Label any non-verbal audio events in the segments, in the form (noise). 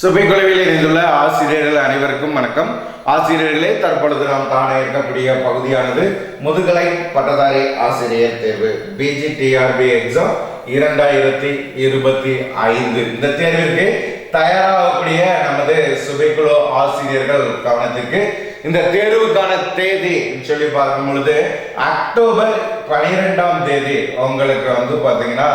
சுபைக்குழுவில் இணைந்துள்ள ஆசிரியர்கள் அனைவருக்கும் வணக்கம். ஆசிரியர்களே தற்பொழுது நாம் தானே இருக்கக்கூடிய பகுதியானது முதுகலை பட்டதாரி ஆசிரியர் தேர்வு பிஜிடிஆர்பி எக்ஸாம் இரண்டாயிரத்தி இருபத்தி ஐந்து. இந்த தேர்விற்கு தயாராகக்கூடிய நமது சுபைக்குழு ஆசிரியர்கள் கவனத்திற்கு இந்த தேர்வுக்கான தேதி சொல்லி பார்க்கும் பொழுது அக்டோபர் பனிரெண்டாம் தேதி உங்களுக்கு வந்து பார்த்தீங்கன்னா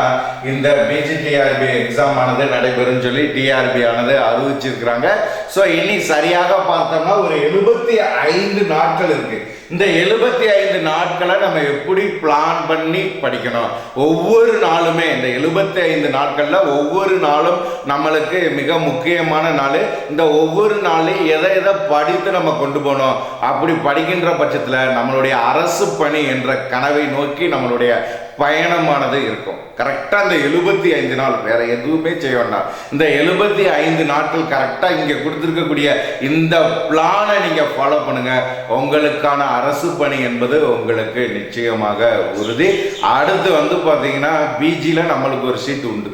இந்த பிஜிடிஆர்பி எக்ஸாம் ஆனது நடைபெறும் சொல்லி டிஆர்பி ஆனது அறிவிச்சிருக்கிறாங்க. ஸோ இனி சரியாக பார்த்தோம்னா ஒரு எழுபத்தி ஐந்து நாட்கள் இருக்குது இந்த எழுபத்தி ஐந்து நாட்களை நம்ம எப்படி பிளான் பண்ணி படிக்கணும்? ஒவ்வொரு நாளுமே இந்த எழுபத்தி ஐந்து நாட்களில் ஒவ்வொரு நாளும் நம்மளுக்கு மிக முக்கியமான நாள். இந்த ஒவ்வொரு நாளையும் எதை எதை படித்து நம்ம கொண்டு போகணும்? அப்படி படிக்கின்ற பட்சத்தில் நம்மளுடைய அரசு பணி என்ற கனவை நோக்கி நம்மளுடைய பயணமானது இருக்கும். கரெக்டாக இந்த எழுபத்தி ஐந்து நாள் வேற எதுவுமே செய்ய வேண்டாம். இந்த எழுபத்தி ஐந்து நாட்கள் கரெக்டாக இங்கே கொடுத்துருக்கக்கூடிய இந்த பிளானை நீங்கள் ஃபாலோ பண்ணுங்க. உங்களுக்கான அரசு பணி என்பது உங்களுக்கு நிச்சயமாக உறுதி. அடுத்து வந்து பார்த்தீங்கன்னா பிஜியில் நம்மளுக்கு ஒரு சீட் உண்டு.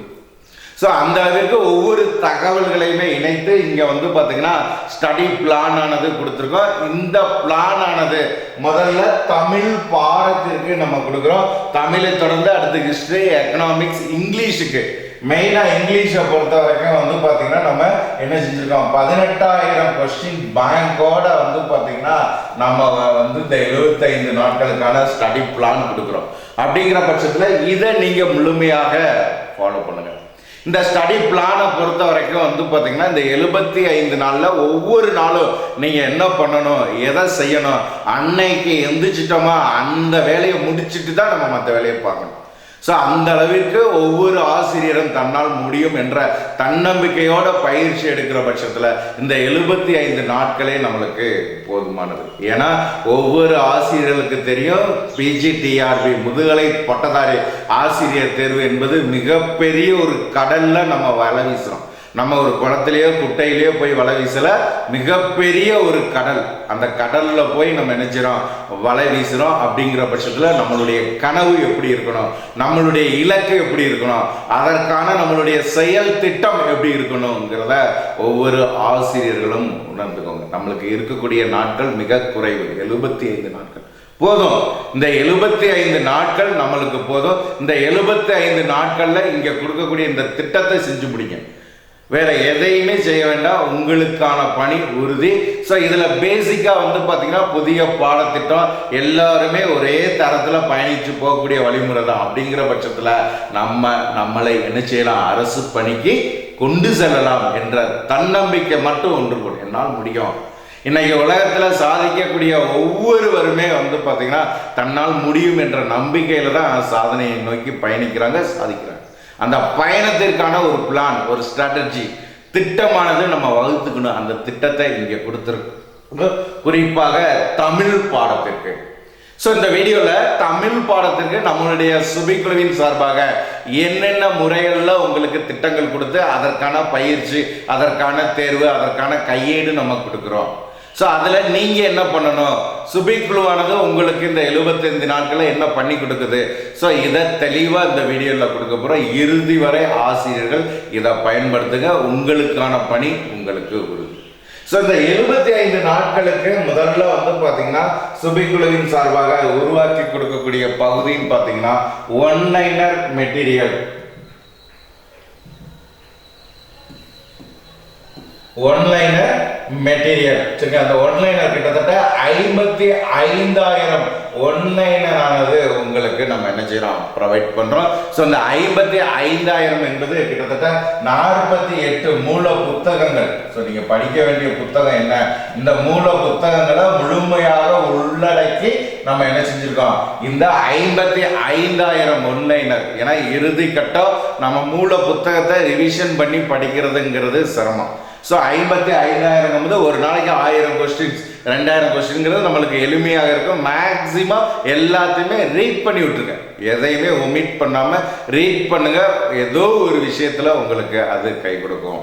ஸோ அந்த அளவிற்கு ஒவ்வொரு தகவல்களையுமே இணைத்து இங்கே வந்து பார்த்தீங்கன்னா ஸ்டடி பிளான் ஆனது கொடுத்துருக்கோம். இந்த பிளான் ஆனது முதல்ல தமிழ் பாடத்திற்கு நம்ம கொடுக்குறோம். தமிழை தொடர்ந்து அடுத்து ஹிஸ்ட்ரி எக்கனாமிக்ஸ் இங்கிலீஷுக்கு மெயினாக இங்கிலீஷை பொறுத்த வரைக்கும் வந்து பார்த்தீங்கன்னா நம்ம என்ன செஞ்சுருக்கோம்? பதினெட்டாயிரம் கொஸ்டின் பேங்கோட வந்து பார்த்தீங்கன்னா நம்ம வந்து இந்த எழுபத்தைந்து நாட்களுக்கான ஸ்டடி பிளான் கொடுக்குறோம். அப்படிங்கிற பட்சத்தில் இதை நீங்கள் முழுமையாக ஃபாலோ பண்ணுங்கள் இந்த ஸ்டடி பிளானை பொறுத்த வரைக்கும் வந்து பார்த்தீங்கன்னா இந்த எழுபத்தி ஐந்து நாளில் ஒவ்வொரு நாளும் நீங்கள் என்ன பண்ணணும் எதை செய்யணும் அன்னைக்கு எந்திரிச்சிட்டோமா அந்த வேலையை முடிச்சுட்டு தான் நம்ம மற்ற வேலையை பார்க்கணும். ஸோ அந்த அளவிற்கு ஒவ்வொரு ஆசிரியரும் தன்னால் முடியும் என்ற தன்னம்பிக்கையோட பயிற்சி எடுக்கிற பட்சத்தில் இந்த எழுபத்தி ஐந்து நாட்களே நம்மளுக்கு போதுமானது. ஏன்னா ஒவ்வொரு ஆசிரியர்களுக்கு தெரியும் பிஜிடிஆர்பி முதுகலை பட்டதாரி ஆசிரியர் தேர்வு என்பது மிகப்பெரிய ஒரு கடல்ல நம்ம வலை நம்ம ஒரு குளத்திலேயோ குட்டையிலேயோ போய் வலை வீசல மிகப்பெரிய ஒரு கடல். அந்த கடல்ல போய் நம்ம நினைச்சிரோம் வலை வீசுறோம் அப்படிங்கிற பட்சத்துல நம்மளுடைய கனவு எப்படி இருக்கணும்? நம்மளுடைய இலக்கு எப்படி இருக்கணும்? அதற்கான நம்மளுடைய செயல் திட்டம் எப்படி இருக்கணுங்கிறத ஒவ்வொரு ஆசிரியர்களும் உணர்ந்துக்கோங்க. நம்மளுக்கு இருக்கக்கூடிய நாட்கள் மிக குறைவு. எழுபத்தி ஐந்து நாட்கள். போதும். இந்த எழுபத்தி ஐந்து நாட்கள் நம்மளுக்கு போதும். இந்த எழுபத்தி ஐந்து நாட்கள்ல இங்க கொடுக்கக்கூடிய இந்த திட்டத்தை செஞ்சு முடிங்க. வேற எதையுமே செய்ய வேண்டாம். உங்களுக்கான பணி உறுதி. ஸோ இதில் பேசிக்காக வந்து பார்த்தீங்கன்னா புதிய பாடத்திட்டம் எல்லாருமே ஒரே தரத்தில் பயணித்து போகக்கூடிய வழிமுறை தான். அப்படிங்கிற பட்சத்தில் நம்ம நம்மளை என்ன செய்யலாம்? அரசு பணிக்கு கொண்டு செல்லலாம் என்ற தன்னம்பிக்கை மட்டும் ஒன்று கொண்டு என்னால் முடியும். இன்னைக்கு உலகத்தில் சாதிக்கக்கூடிய ஒவ்வொருவருமே வந்து பார்த்தீங்கன்னா தன்னால் முடியும் என்ற நம்பிக்கையில் தான் சாதனையை நோக்கி பயணிக்கிறாங்க சாதிக்கிறாங்க. அந்த பயணத்திற்கான ஒரு பிளான் ஒரு ஸ்ட்ராட்டஜி திட்டமானது நம்ம வகுத்துக்கணும். அந்த திட்டத்தை இங்கே கொடுத்துருக்கு குறிப்பாக தமிழ் பாடத்திற்கு. ஸோ இந்த வீடியோவில் தமிழ் பாடத்திற்கு நம்மளுடைய சுபிக்குழுவின் சார்பாக என்னென்ன முறைகளில் உங்களுக்கு திட்டங்கள் கொடுத்து அதற்கான பயிற்சி அதற்கான தேர்வு அதற்கான கையேடு நம்ம கொடுக்குறோம். ஸோ அதில் நீங்கள் என்ன பண்ணணும்? சுபிக்குழுவானது உங்களுக்கு இந்த எழுபத்தைந்து நாட்களில் என்ன பண்ணி கொடுக்குது? ஸோ இதை தெளிவாக இந்த வீடியோவில் கொடுக்க போகிறோம் இறுதி வரை ஆசிரியர்கள் இதை பயன்படுத்துங்க. உங்களுக்கான பணி உங்களுக்கு உறுதி. ஸோ இந்த எழுபத்தி ஐந்து நாட்களுக்கு முதல்ல வந்து பார்த்தீங்கன்னா சுபிக்குழுவின் சார்பாக உருவாக்கி கொடுக்கக்கூடிய பகுதின்னு பார்த்தீங்கன்னா one liner material one liner material சரிங்களா? அந்த ஒன்லைனர் கிட்டத்தட்ட ஐம்பத்தி ஐந்தாயிரம் ஒன்லைனர் ஆனது உங்களுக்கு நம்ம என்ன செய்யறோம்? ப்ரொவைட் பண்றோம். ஸோ இந்த ஐம்பத்தி ஐந்தாயிரம் என்பது கிட்டத்தட்ட நாற்பத்தி எட்டு மூல புத்தகங்கள் ஸோ நீங்க படிக்க வேண்டிய புத்தகம் என்ன? இந்த மூல புத்தகங்களை முழுமையாக உள்ளடக்கி நம்ம என்ன செஞ்சிருக்கோம்? இந்த ஐம்பத்தி ஐந்தாயிரம் ஒன்லைனர் ஏன்னா இறுதி கட்டம் நம்ம மூல புத்தகத்தை ரிவிஷன் பண்ணி படிக்கிறதுங்கிறது சிரமம். ஸோ ஐம்பத்தி ஐந்தாயிரம் வந்து ஒரு நாளைக்கு ஆயிரம் கொஸ்டின்ஸ் ரெண்டாயிரம் கொஸ்டின்ங்கிறது நம்மளுக்கு எளிமையாக இருக்கும். மேக்ஸிமம் எல்லாத்தையுமே ரீட் பண்ணி விட்டுருங்க. எதையுமே ஒமிட் பண்ணாமல் ரீட் பண்ணுங்க. ஏதோ ஒரு விஷயத்தில் உங்களுக்கு அது கை கொடுக்கும்.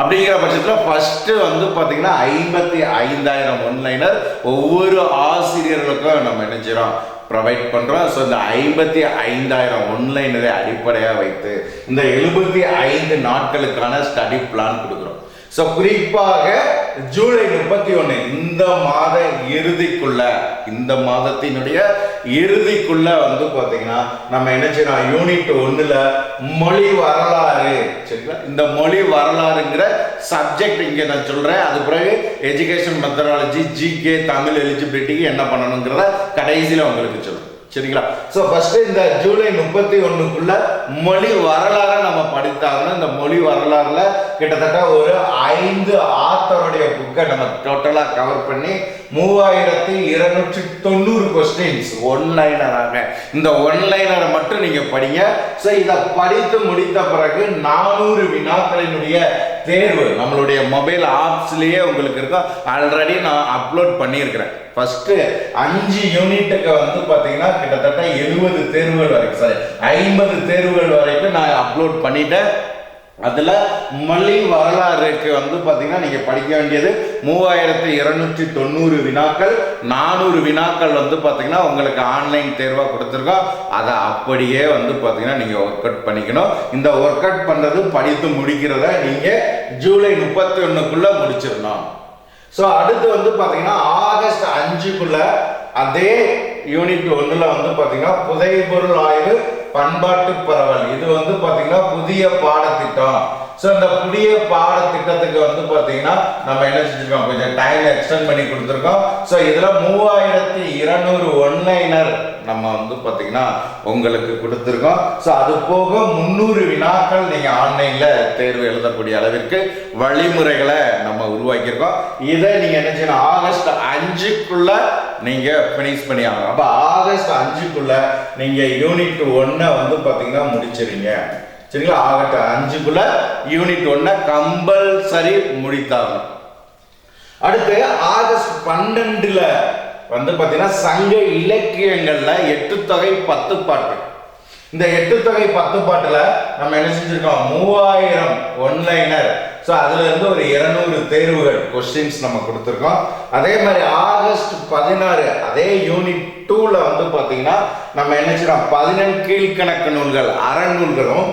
அப்படிங்கிற பட்சத்தில் ஃபஸ்ட்டு வந்து பார்த்தீங்கன்னா ஐம்பத்தி ஐந்தாயிரம் ஒன்லைனர் ஒவ்வொரு ஆசிரியர்களுக்கும் நம்ம என்ன செய்கிறோம் ப்ரொவைட் பண்ணுறோம் ஸோ இந்த ஐம்பத்தி ஐந்தாயிரம் ஒன்லைனரை அடிப்படையாக வைத்து இந்த எழுபத்தி ஐந்து நாட்களுக்கான ஸ்டடி பிளான் கொடுக்குறோம். ஸோ குறிப்பாக ஜூலை முப்பத்தி ஒன்று இந்த மாத இறுதிக்குள்ள இந்த மாதத்தினுடைய இறுதிக்குள்ள வந்து பார்த்தீங்கன்னா நம்ம என்ன செய்யணும்? யூனிட் ஒன்றில் மொழி வரலாறு சரிங்களா? இந்த மொழி வரலாறுங்கிற சப்ஜெக்ட் இங்கே நான் சொல்கிறேன் அது பிறகு எஜுகேஷன் மெத்தடாலஜி ஜிகே தமிழ் எலிஜிபிலிட்டிக்கு என்ன பண்ணணுங்கிறத கடைசியில் உங்களுக்கு சொல்கிறேன் சரிங்களா? ஸோ ஃபர்ஸ்ட் இந்த ஜூலை முப்பத்தி ஒன்றுக்குள்ள மொழி வரலாறை நம்ம படித்தாகணும் இந்த மொழி வரலாறுல கிட்டத்தட்ட ஒரு ஐந்து ஆத்தருடைய புக்கை நம்ம டோட்டலாக கவர் பண்ணி மூவாயிரத்தி இருநூற்றி தொண்ணூறு கொஸ்டின்ஸ் ஒன்லைனராக இந்த ஒன்லைனரை மட்டும் நீங்கள் படிங்க. ஸோ இதை படித்து முடித்த பிறகு நானூறு வினாக்களினுடைய தேர்வு நம்மளுடைய மொபைல் ஆப்ஸ்லேயே உங்களுக்கு இருக்கும் ஆல்ரெடி நான் அப்லோட் பண்ணியிருக்கிறேன். ஃபஸ்ட்டு அஞ்சு யூனிட்டுக்கு வந்து பார்த்தீங்கன்னா கிட்டத்தட்ட எழுபது தேர்வுகள் வரைக்கும் சாரி ஐம்பது தேர்வுகள் வரைக்கும் நான் அப்லோட் பண்ணிட்டேன். அதில் மொழி வரலாறுக்கு வந்து பார்த்தீங்கன்னா நீங்கள் படிக்க வேண்டியது மூவாயிரத்தி இருநூற்றி தொண்ணூறு வினாக்கள் நானூறு வினாக்கள் வந்து பார்த்தீங்கன்னா உங்களுக்கு ஆன்லைன் தேர்வாக கொடுத்துருக்கோம். அதை அப்படியே வந்து பார்த்தீங்கன்னா நீங்கள் ஒர்க் அவுட் பண்ணிக்கணும். இந்த ஒர்க் அவுட் பண்ணுறது படித்து முடிக்கிறத நீங்கள் ஜூலை முப்பத்தி ஒன்றுக்குள்ளே முடிச்சிடணும். ஸோ அடுத்து வந்து பார்த்தீங்கன்னா ஆகஸ்ட் அஞ்சுக்குள்ளே அதே யூனிட் ஒன்றில் வந்து பார்த்தீங்கன்னா புதைபொருள் ஆய்வு பண்பாட்டு பரவல். இது வந்து பார்த்தீங்கன்னா புதிய பாடத்திட்டம். ஸோ இந்த புதிய பாடத்திட்டத்துக்கு வந்து பார்த்தீங்கன்னா நம்ம என்ன செஞ்சிருக்கோம்? கொஞ்சம் டைம் எக்ஸ்டெண்ட் பண்ணி கொடுத்துருக்கோம். ஸோ இதில் மூவாயிரத்தி இருநூறு ஒன்லைனர் நம்ம வந்து பார்த்தீங்கன்னா உங்களுக்கு கொடுத்துருக்கோம். ஸோ அது போக முந்நூறு வினாக்கள் நீங்கள் ஆன்லைனில் தேர்வு எழுதக்கூடிய அளவிற்கு வழிமுறைகளை நம்ம உருவாக்கியிருக்கோம். இதை நீங்கள் என்ன செய்யணும்? ஆகஸ்ட் அஞ்சுக்குள்ள நீங்கள் ஃபினிஷ் பண்ணி ஆகணும். அப்போ ஆகஸ்ட் அஞ்சுக்குள்ள நீங்கள் யூனிட் ஒன்றை வந்து பார்த்தீங்கன்னா முடிச்சிருங்க. சரிங்களா? ஆகஸ்ட் அஞ்சுக்குள்ள யூனிட் ஒன்றை கம்பல்சரி முடித்தாகணும். அடுத்து ஆகஸ்ட் பன்னெண்டுல வந்து பார்த்தீங்கன்னா சங்க இலக்கியங்கள்ல எட்டு தொகை பத்து பாட்டு. இந்த எட்டு தொகை பத்து பாட்டில் நம்ம என்ன செஞ்சிருக்கோம்? மூவாயிரம் ஒன்லைனர் ஸோ அதுலேருந்து ஒரு இருநூறு தேர்வுகள் கொஸ்டின்ஸ் நம்ம கொடுத்துருக்கோம். அதே மாதிரி ஆகஸ்ட் பதினாறு அதே யூனிட் டூவில் வந்து பார்த்தீங்கன்னா நம்ம என்ன செய்யறோம்? பதினெண் கீழ்கணக்கு நூல்கள் அறநூல்களும்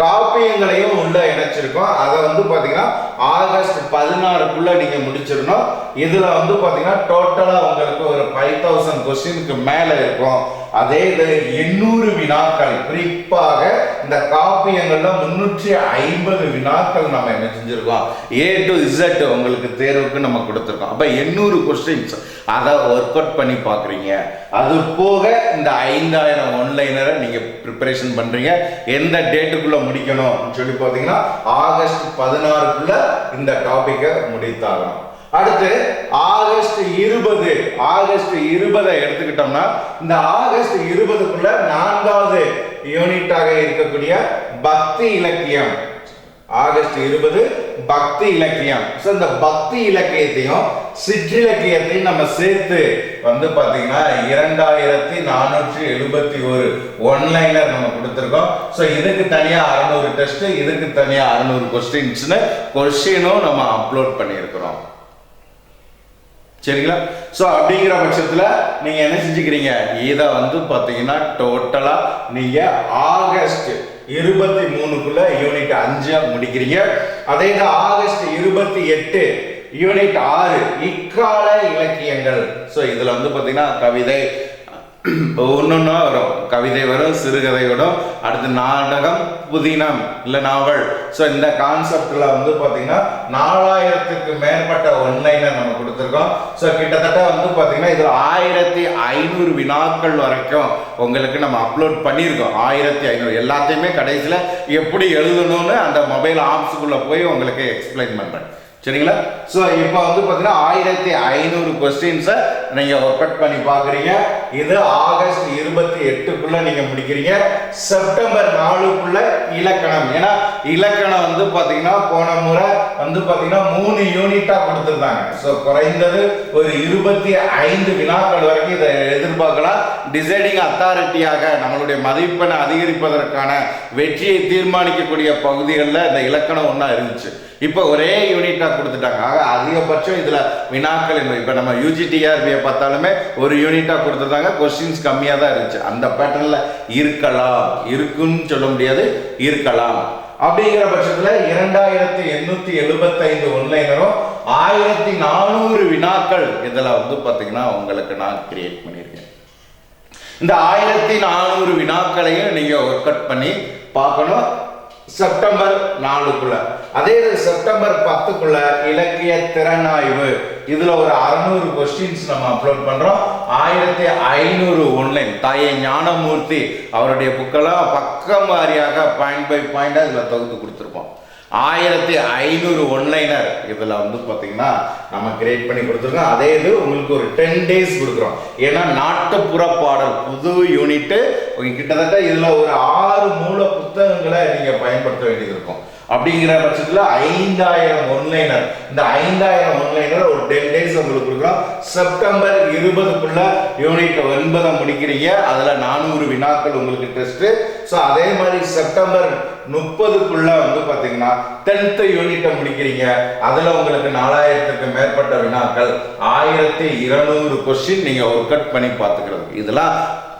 காப்பியங்களையும் உள்ள இணைச்சிருக்கோம். அதை வந்து பார்த்தீங்கன்னா ஆகஸ்ட் பதினாறுக்குள்ள நீங்கள் முடிச்சிடணும். இதில் வந்து பார்த்தீங்கன்னா டோட்டலாக உங்களுக்கு ஒரு ஃபைவ் தௌசண்ட் கொஸ்டினுக்கு மேலே இருக்கும். அதே இது எண்ணூறு வினாக்கள் குறிப்பாக இந்த காப்பியங்கள்ல முன்னூற்றி ஐம்பது வினாக்கள் நம்ம என்ன செஞ்சிருக்கோம்? ஏ டு இசட் உங்களுக்கு தேர்வுக்கு நம்ம கொடுத்துருக்கோம். அப்ப எண்ணூறு கொஸ்டின்ஸ் அதை ஒர்க் அவுட் பண்ணி பார்க்குறீங்க. அது போக இந்த ஐந்தாயிரம் ஒன்லைனரை நீங்கள் ப்ரிப்பரேஷன் பண்ணுறீங்க எந்த டேட்டுக்குள்ளே முடிக்கணும்? சொல்லி பார்த்தீங்கன்னா ஆகஸ்ட் பதினாறுக்குள்ள இந்த டாப்பிக்கை முடித்தாகணும். அடுத்து ஆகஸ்ட் இருபது ஆகஸ்ட் இருபதை எடுத்துக்கிட்டோம்னா இந்த ஆகஸ்ட் இருபதுக்குள்ள நான்காவது யூனிட்டாக இருக்கக்கூடிய பக்தி இலக்கியம். ஆகஸ்ட் இருபது பக்தி இலக்கியம். ஸோ இந்த பக்தி இலக்கியத்தையும் சிற்றிலக்கியத்தையும் நம்ம சேர்த்து வந்து பாத்தீங்கன்னா இரண்டாயிரத்தி நானூற்றி எழுபத்தி ஒரு ஒன்லைனர் நம்ம கொடுத்துருக்கோம். ஸோ இதுக்கு தனியா அறநூறு டெஸ்ட் இதுக்கு தனியா அறநூறு கொஸ்டின்ஸ்னு கொஸ்டினும் நம்ம அப்லோட் பண்ணியிருக்கிறோம். சரிங்களா? ஸோ அப்படிங்கிற பட்சத்தில் நீங்கள் என்ன செஞ்சுக்கிறீங்க? இதை வந்து பார்த்தீங்கன்னா டோட்டலாக நீங்கள் ஆகஸ்ட் இருபத்தி மூணுக்குள்ள யூனிட் அஞ்சாக முடிக்கிறீங்க. அதே தான் ஆகஸ்ட் இருபத்தி எட்டு யூனிட் ஆறு இக்கால இலக்கியங்கள். ஸோ இதில் வந்து பார்த்தீங்கன்னா கவிதை (clears throat) ஒன்னொன்னா வரும். கவிதை வரும் சிறுகதை வரும். அடுத்து நாடகம் புதினம் இல்லை நாவல். ஸோ இந்த கான்செப்டில் வந்து பார்த்தீங்கன்னா நாலாயிரத்துக்கு மேற்பட்ட ஒன்லைனை நம்ம கொடுத்துருக்கோம். ஸோ கிட்டத்தட்ட வந்து பார்த்தீங்கன்னா இதில் ஆயிரத்தி ஐநூறு வினாக்கள் வரைக்கும் உங்களுக்கு நம்ம அப்லோட் பண்ணியிருக்கோம். ஆயிரத்தி ஐநூறு. எல்லாத்தையுமே கடைசியில் எப்படி எழுதணும்னு அந்த மொபைல் ஆப்ஸுக்குள்ளே போய் உங்களுக்கு எக்ஸ்பிளைன் பண்ணுறேன் சரிங்களா? ஸோ இப்போ வந்து பார்த்தீங்கன்னா ஆயிரத்தி ஐநூறு கொஸ்டின்ஸை நீங்கள் ஒர்க் அவுட் பண்ணி பார்க்குறீங்க இது ஆகஸ்ட் இருபத்தி எட்டுக்குள்ளே நீங்கள் முடிக்கிறீங்க. செப்டம்பர் நாலுக்குள்ள இலக்கணம். ஏன்னா இலக்கணம் வந்து பார்த்தீங்கன்னா போன முறை வந்து பார்த்தீங்கன்னா மூணு யூனிட்டாக கொடுத்துருந்தாங்க. ஸோ குறைந்தது ஒரு இருபத்தி ஐந்து வினாக்கள் வரைக்கும் இதை எதிர்பார்க்கலாம். டிசைடிங் அத்தாரிட்டியாக நம்மளுடைய மதிப்பெண்ணை அதிகரிப்பதற்கான வெற்றியை தீர்மானிக்கக்கூடிய பகுதிகளில் இந்த இலக்கணம் ஒன்றா இருந்துச்சு. இப்போ ஒரே யூனிட்டாக கொடுத்துட்டாங்க. ஆக அதிகபட்சம் இதில் வினாக்கள் இப்போ நம்ம யூஜிடிஆர்பியை பார்த்தாலுமே ஒரு யூனிட்டாக கொடுத்துருந்தாங்க. கொஸ்டின்ஸ் கம்மியாக தான் இருந்துச்சு. அந்த பேட்டர்னில் இருக்கலாம். இருக்குன்னு சொல்ல முடியாது. இருக்கலாம். அப்படிங்கிற பட்சத்தில் இரண்டாயிரத்தி எண்ணூற்றி எழுபத்தைந்து ஒன்லைனரும் ஆயிரத்தி நானூறு வினாக்கள் இதில் வந்து பார்த்தீங்கன்னா உங்களுக்கு நான் கிரியேட் பண்ணியிருக்கேன். இந்த ஆயிரத்தி நானூறு வினாக்களையும் நீங்கள் ஒர்க் அவுட் பண்ணி பார்க்கணும். செப்டம்பர் நாலுக்குள்ள. அதே செப்டம்பர் பத்துக்குள்ள இலக்கிய திறனாய்வு. இதுல ஒரு அறுநூறு கொஸ்டின்ஸ் நம்ம அப்லோட் பண்றோம். ஆயிரத்தி ஐநூறு ஒன்லைன் தாயை ஞானமூர்த்தி அவருடைய புக்கெல்லாம் பக்கம் வாரியாக பாயிண்ட் பை பாயிண்டா இதுல தொகுத்து கொடுத்துருப்போம். ஆயிரத்தி ஐநூறு ஒன்லைனர் இதில் வந்து பார்த்தீங்கன்னா நம்ம கிரியேட் பண்ணி கொடுத்துருக்கோம். அதே இது உங்களுக்கு ஒரு டென் டேஸ் கொடுக்குறோம். ஏன்னா நாட்டுப்புற பாடல் புது யூனிட்டு கிட்டத்தட்ட இதில் ஒரு ஆறு மூல புத்தகங்களை நீங்கள் பயன்படுத்த வேண்டியது இருக்கும். அப்படிங்கிற பட்சத்தில் ஐந்தாயிரம் ஒன்லைனர் இந்த ஐந்தாயிரம் ஒன்லைனர் ஒரு டென் டேஸ் உங்களுக்கு கொடுக்குறோம் செப்டம்பர் இருபதுக்குள்ள யூனிட் ஒன்பதை முடிக்கிறீங்க. அதில் நானூறு வினாக்கள் உங்களுக்கு டெஸ்ட்டு ஸோ அதே மாதிரி செப்டம்பர் முப்பதுக்குள்ள வந்து பார்த்தீங்கன்னா டென்த்து யூனிட்டை முடிக்கிறீங்க. அதில் உங்களுக்கு நாலாயிரத்துக்கு மேற்பட்ட வினாக்கள். ஆயிரத்தி இருநூறு கொஸ்டின் நீங்கள் ஒர்க் அவுட் பண்ணி பார்த்துக்கிறது. இதெல்லாம்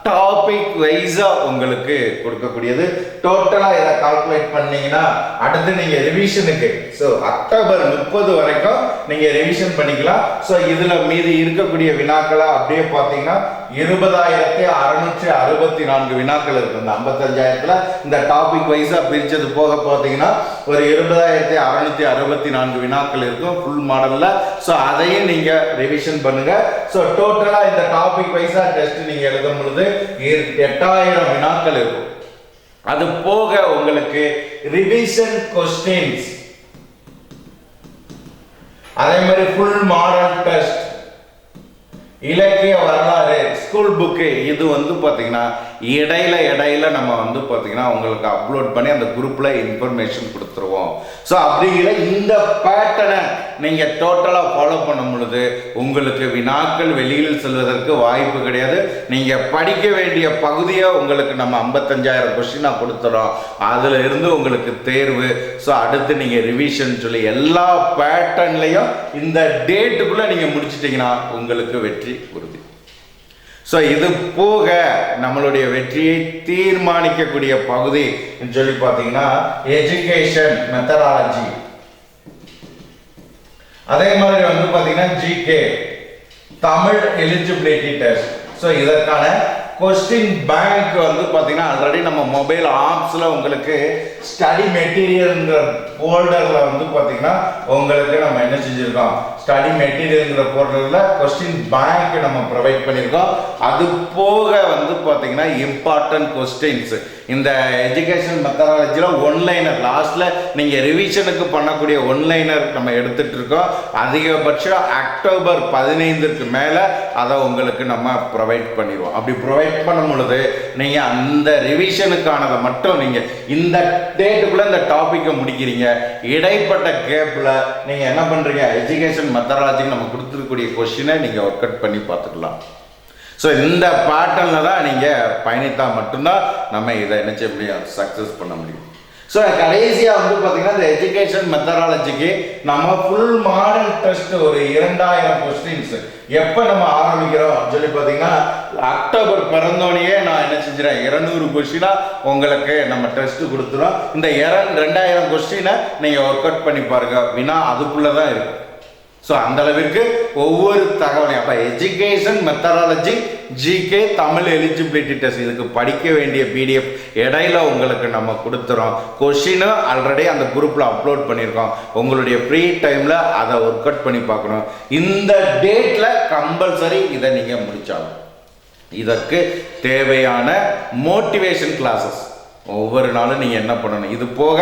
டாபிக் வைஸா உங்களுக்கு கொடுக்கக்கூடியது. டோட்டலா இதை கால்குலேட் பண்ணீங்கன்னா அடுத்து நீங்க ரிவிஷனுக்கு ஸோ அக்டோபர் முப்பது வரைக்கும் நீங்க ரிவிஷன் பண்ணிக்கலாம். ஸோ இதுல மீதி இருக்கக்கூடிய வினாக்களை அப்படியே பார்த்தீங்கன்னா இருபதாயிரத்தி அறுநூற்றி அறுபத்தி நான்கு வினாக்கள் இருக்கு. இந்த ஐம்பத்தஞ்சாயிரத்துல இந்த டாபிக் வைஸா பிரிச்சது போக பார்த்தீங்கன்னா ஒரு இருபதாயிரத்தி அறுநூத்தி அறுபத்தி நான்கு வினாக்கள் இருக்கும் ஃபுல் மாடல்ல ஸோ அதையும் நீங்க ரிவிஷன் பண்ணுங்க. ஸோ டோட்டலா இந்த டாபிக் வைஸா டெஸ்ட் நீங்க எழுதும் பொழுது எட்டாயிரம் வினாக்கள் இருக்கும். அது போக உங்களுக்கு ரிவிஷன் கொஸ்டின்ஸ் அதே மாதிரி ஃபுல் மாடல் டெஸ்ட் இலக்கிய வரலாறு. ஸ்கூல் புக்கு இது வந்து பார்த்தீங்கன்னா இடையில இடையில நம்ம வந்து பார்த்தீங்கன்னா உங்களுக்கு அப்லோட் பண்ணி அந்த குரூப்பில் இன்ஃபர்மேஷன் கொடுத்துருவோம். ஸோ அப்படிங்கிற இந்த பேட்டர்னை நீங்கள் டோட்டலாக ஃபாலோ பண்ணும் பொழுது உங்களுக்கு வினாக்கள் வெளியில் செல்வதற்கு வாய்ப்பு கிடையாது. நீங்கள் படிக்க வேண்டிய பகுதியை உங்களுக்கு நம்ம ஐம்பத்தஞ்சாயிரம் கொஸ்டினா கொடுத்துறோம். அதில் இருந்து உங்களுக்கு தேர்வு. ஸோ அடுத்து நீங்கள் ரிவிஷன் சொல்லி எல்லா பேட்டர்ன்லையும் இந்த டேட்டுக்குள்ளே நீங்கள் முடிச்சிட்டிங்கன்னா உங்களுக்கு வெற்றி உறுதி. ஸோ இது போக நம்மளுடைய வெற்றியை தீர்மானிக்கக்கூடிய பகுதி சொல்லி பார்த்தீங்கன்னா எஜுகேஷன் மெத்தடாலஜி அதே மாதிரி வந்து பார்த்தீங்கன்னா GK Tamil eligibility test so இதற்கான கொஸ்டின் பேங்க் வந்து பார்த்தீங்கன்னா ஆல்ரெடி நம்ம மொபைல் ஆப்ஸில் உங்களுக்கு ஸ்டடி மெட்டீரியல்ங்கிற ஃபோல்டரில் வந்து பார்த்தீங்கன்னா உங்களுக்கு நம்ம என்ன செஞ்சுருக்கோம்? ஸ்டடி மெட்டீரியல்ங்கிற ஃபோல்டரில் கொஸ்டின் பேங்க் நம்ம ப்ரொவைட் பண்ணியிருக்கோம் அது போக வந்து பார்த்தீங்கன்னா இம்பார்ட்டன்ட் கொஸ்டின்ஸ் இந்த எஜுகேஷன் மெத்தடாலஜியில் ஒன்லைனர் லாஸ்ட்டில் நீங்கள் ரிவிஷனுக்கு பண்ணக்கூடிய ஒன்லைனர் நம்ம எடுத்துகிட்டு இருக்கோம். அதிகபட்சம் அக்டோபர் பதினைந்துக்கு மேலே அதை உங்களுக்கு நம்ம ப்ரொவைட் பண்ணிடுவோம். அப்படி ப்ரொவைட் பண்ணும் பொழுது நீங்கள் அந்த ரிவிஷனுக்கானதை மட்டும் நீங்கள் இந்த டேட்டுக்குள்ளே இந்த டாப்பிக்கை முடிக்கிறீங்க. இடைப்பட்ட கேப்பில் நீங்கள் என்ன பண்ணுறீங்க எஜுகேஷன் மெத்தடாலஜிக்கு நம்ம கொடுத்துருக்கக்கூடிய கொஷினை நீங்கள் ஒர்க் அவுட் பண்ணி பார்த்துக்கலாம். ஸோ இந்த பேட்டர்னில் தான் நீங்கள் பயணித்தால் மட்டும்தான் நம்ம இதை என்ன செய்ய முடியும்? சக்ஸஸ் பண்ண முடியும். ஸோ கடைசியாக வந்து பார்த்தீங்கன்னா இந்த எஜுகேஷன் மெத்தடாலஜிக்கு நம்ம ஃபுல் மாடல் டெஸ்ட் ஒரு இரண்டாயிரம் கொஸ்டின்ஸ் எப்போ நம்ம ஆரம்பிக்கிறோம்? சொல்லி பார்த்தீங்கன்னா அக்டோபர் பிறந்தோடனே நான் என்ன செஞ்சுறேன் இருநூறு கொஸ்டினாக உங்களுக்கு நம்ம டெஸ்ட் கொடுத்துறோம் இந்த இரண் ரெண்டாயிரம் கொஸ்டினை நீங்கள் ஒர்க் அவுட் பண்ணி பாருங்க. அப்படின்னா அதுக்குள்ளே தான் இருக்கும் ஸோ அந்த அளவிற்கு ஒவ்வொரு தகவலையும் அப்போ education methodology GK Tamil eligibility test இதுக்கு படிக்க வேண்டிய பிடிஎஃப் இடையில உங்களுக்கு நம்ம கொடுத்துறோம். கொஷினும் ஆல்ரெடி அந்த குரூப்பில் அப்லோட் பண்ணியிருக்கோம். உங்களுடைய ஃப்ரீ டைமில் அதை ஒர்க் அவுட் பண்ணி பார்க்கணும். இந்த டேட்டில் கம்பல்சரி இதை நீங்கள் முடித்தாலும் இதற்கு தேவையான மோட்டிவேஷன் கிளாஸஸ் ஒவ்வொரு நாளும் நீங்கள் என்ன பண்ணணும்? இது போக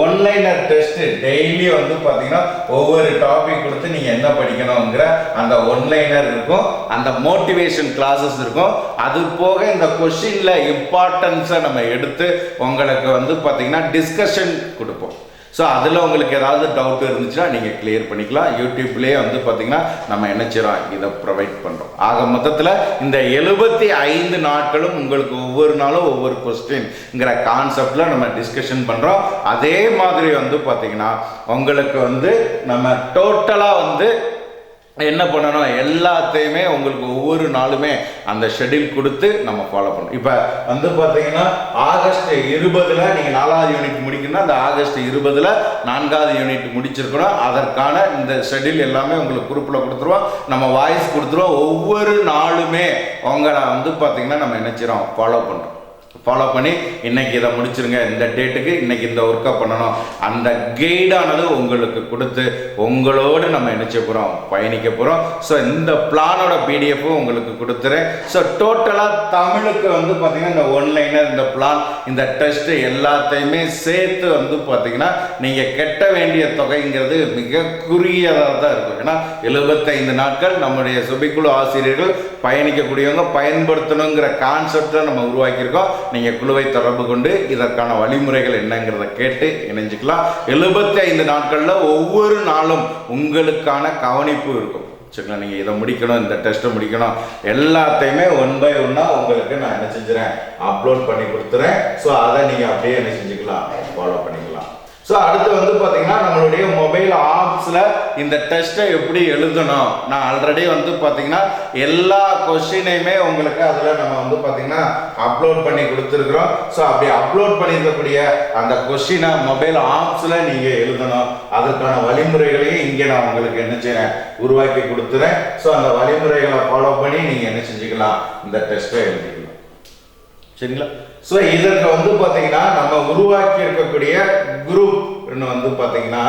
ஒன்லைனர் டெஸ்ட்டு டெய்லி வந்து பார்த்தீங்கன்னா ஒவ்வொரு டாபிக் கொடுத்து நீங்கள் என்ன படிக்கணுங்கிற அந்த ஒன்லைனர் இருக்கும். அந்த மோட்டிவேஷன் கிளாஸஸ் இருக்கும். அது போக இந்த கொஷினில் இம்பார்ட்டன்ஸை நம்ம எடுத்து உங்களுக்கு வந்து பார்த்தீங்கன்னா டிஸ்கஷன் கொடுப்போம். ஸோ அதில் உங்களுக்கு ஏதாவது டவுட் இருந்துச்சுன்னா நீங்கள் கிளியர் பண்ணிக்கலாம். யூடியூப்லேயே வந்து பார்த்தீங்கன்னா நம்ம என்ன செய்கிறோம் இதை ப்ரொவைட் பண்ணுறோம் ஆக மொத்தத்தில் இந்த எழுபத்தி ஐந்து நாட்களும் உங்களுக்கு ஒவ்வொரு நாளும் ஒவ்வொரு கொஸ்டின்ங்கிற கான்செப்டில் நம்ம டிஸ்கஷன் பண்ணுறோம் அதே மாதிரி வந்து பார்த்தீங்கன்னா உங்களுக்கு வந்து நம்ம டோட்டலாக வந்து என்ன பண்ணணும்? எல்லாத்தையுமே உங்களுக்கு ஒவ்வொரு நாளுமே அந்த ஷெட்யூல் கொடுத்து நம்ம ஃபாலோ பண்ணணும். இப்போ வந்து பார்த்தீங்கன்னா ஆகஸ்ட் இருபதில் நீங்கள் நாலாவது யூனிட் முடிக்கணும்னா அந்த ஆகஸ்ட் இருபதில் நான்காவது யூனிட் முடிச்சிருக்கணும். அதற்கான இந்த ஷெட்யூல் எல்லாமே உங்களுக்கு குரூப்பில் கொடுத்துருவோம். நம்ம வாய்ஸ் கொடுத்துருவோம். ஒவ்வொரு நாளுமே உங்களை வந்து பார்த்தீங்கன்னா நம்ம நினைச்சிரோம் ஃபாலோ பண்ணுறோம் ஃபாலோ பண்ணி இன்னைக்கு இதை முடிச்சிருங்க. இந்த டேட்டுக்கு இன்னைக்கு இந்த ஒர்க்கை பண்ணணும். அந்த கைடானது உங்களுக்கு கொடுத்து உங்களோடு நம்ம நினைச்ச போகிறோம் பயணிக்க போகிறோம் ஸோ இந்த பிளானோட பிடிஎஃப்பும் உங்களுக்கு கொடுத்துறேன். ஸோ டோட்டலாக தமிழுக்கு வந்து பார்த்தீங்கன்னா இந்த ஒன்லைனர் இந்த பிளான் இந்த டெஸ்ட்டு எல்லாத்தையுமே சேர்த்து வந்து பார்த்தீங்கன்னா நீங்கள் கெட்ட வேண்டிய தொகைங்கிறது மிக குறுகியதாக தான் இருக்கும். ஏன்னா எழுபத்தைந்து நாட்கள் நம்முடைய சுபிக்குழு ஆசிரியர்கள் பயணிக்கக்கூடியவங்க பயன்படுத்தணுங்கிற கான்செப்டை நம்ம உருவாக்கியிருக்கோம். நீங்கள் குழுவை தொடர்பு கொண்டு இதற்கான வழிமுறைகள் என்னங்கிறத கேட்டு இணைஞ்சுக்கலாம். எழுபத்தி ஐந்து நாட்களில் ஒவ்வொரு நாளும் உங்களுக்கான கவனிப்பு இருக்கும். வச்சுக்கலாம் நீங்கள் இதை முடிக்கணும் இந்த டெஸ்ட்டை முடிக்கணும் எல்லாத்தையுமே ஒன் பை ஒன்னாக உங்களுக்கு நான் என்ன செஞ்சுறேன் அப்லோட் பண்ணி கொடுத்துறேன். ஸோ அதை நீங்கள் அப்படியே என்ன செஞ்சுக்கலாம் ஃபாலோ பண்ணிக்கலாம். ஸோ அடுத்து வந்து பார்த்தீங்கன்னா நம்மளுடைய மார்க்ஸில் இந்த டெஸ்ட்டை எப்படி எழுதணும்? நான் ஆல்ரெடி வந்து பார்த்தீங்கன்னா எல்லா கொஸ்டினையுமே உங்களுக்கு அதில் நம்ம வந்து பார்த்தீங்கன்னா அப்லோட் பண்ணி கொடுத்துருக்குறோம். ஸோ அப்படி அப்லோட் பண்ணியிருக்கக்கூடிய அந்த கொஸ்டினை மொபைல் ஆப்ஸில் நீங்கள் எழுதணும். அதற்கான வழிமுறைகளையும் இங்கே நான் உங்களுக்கு என்ன செய்கிறேன் உருவாக்கி கொடுத்துறேன். ஸோ அந்த வழிமுறைகளை ஃபாலோ பண்ணி நீங்கள் என்ன செஞ்சுக்கலாம்? இந்த டெஸ்ட்டை எழுதிக்கலாம். சரிங்களா? ஸோ இதற்கு வந்து பார்த்தீங்கன்னா நம்ம உருவாக்கி இருக்கக்கூடிய குரூப் வந்து பார்த்தீங்கன்னா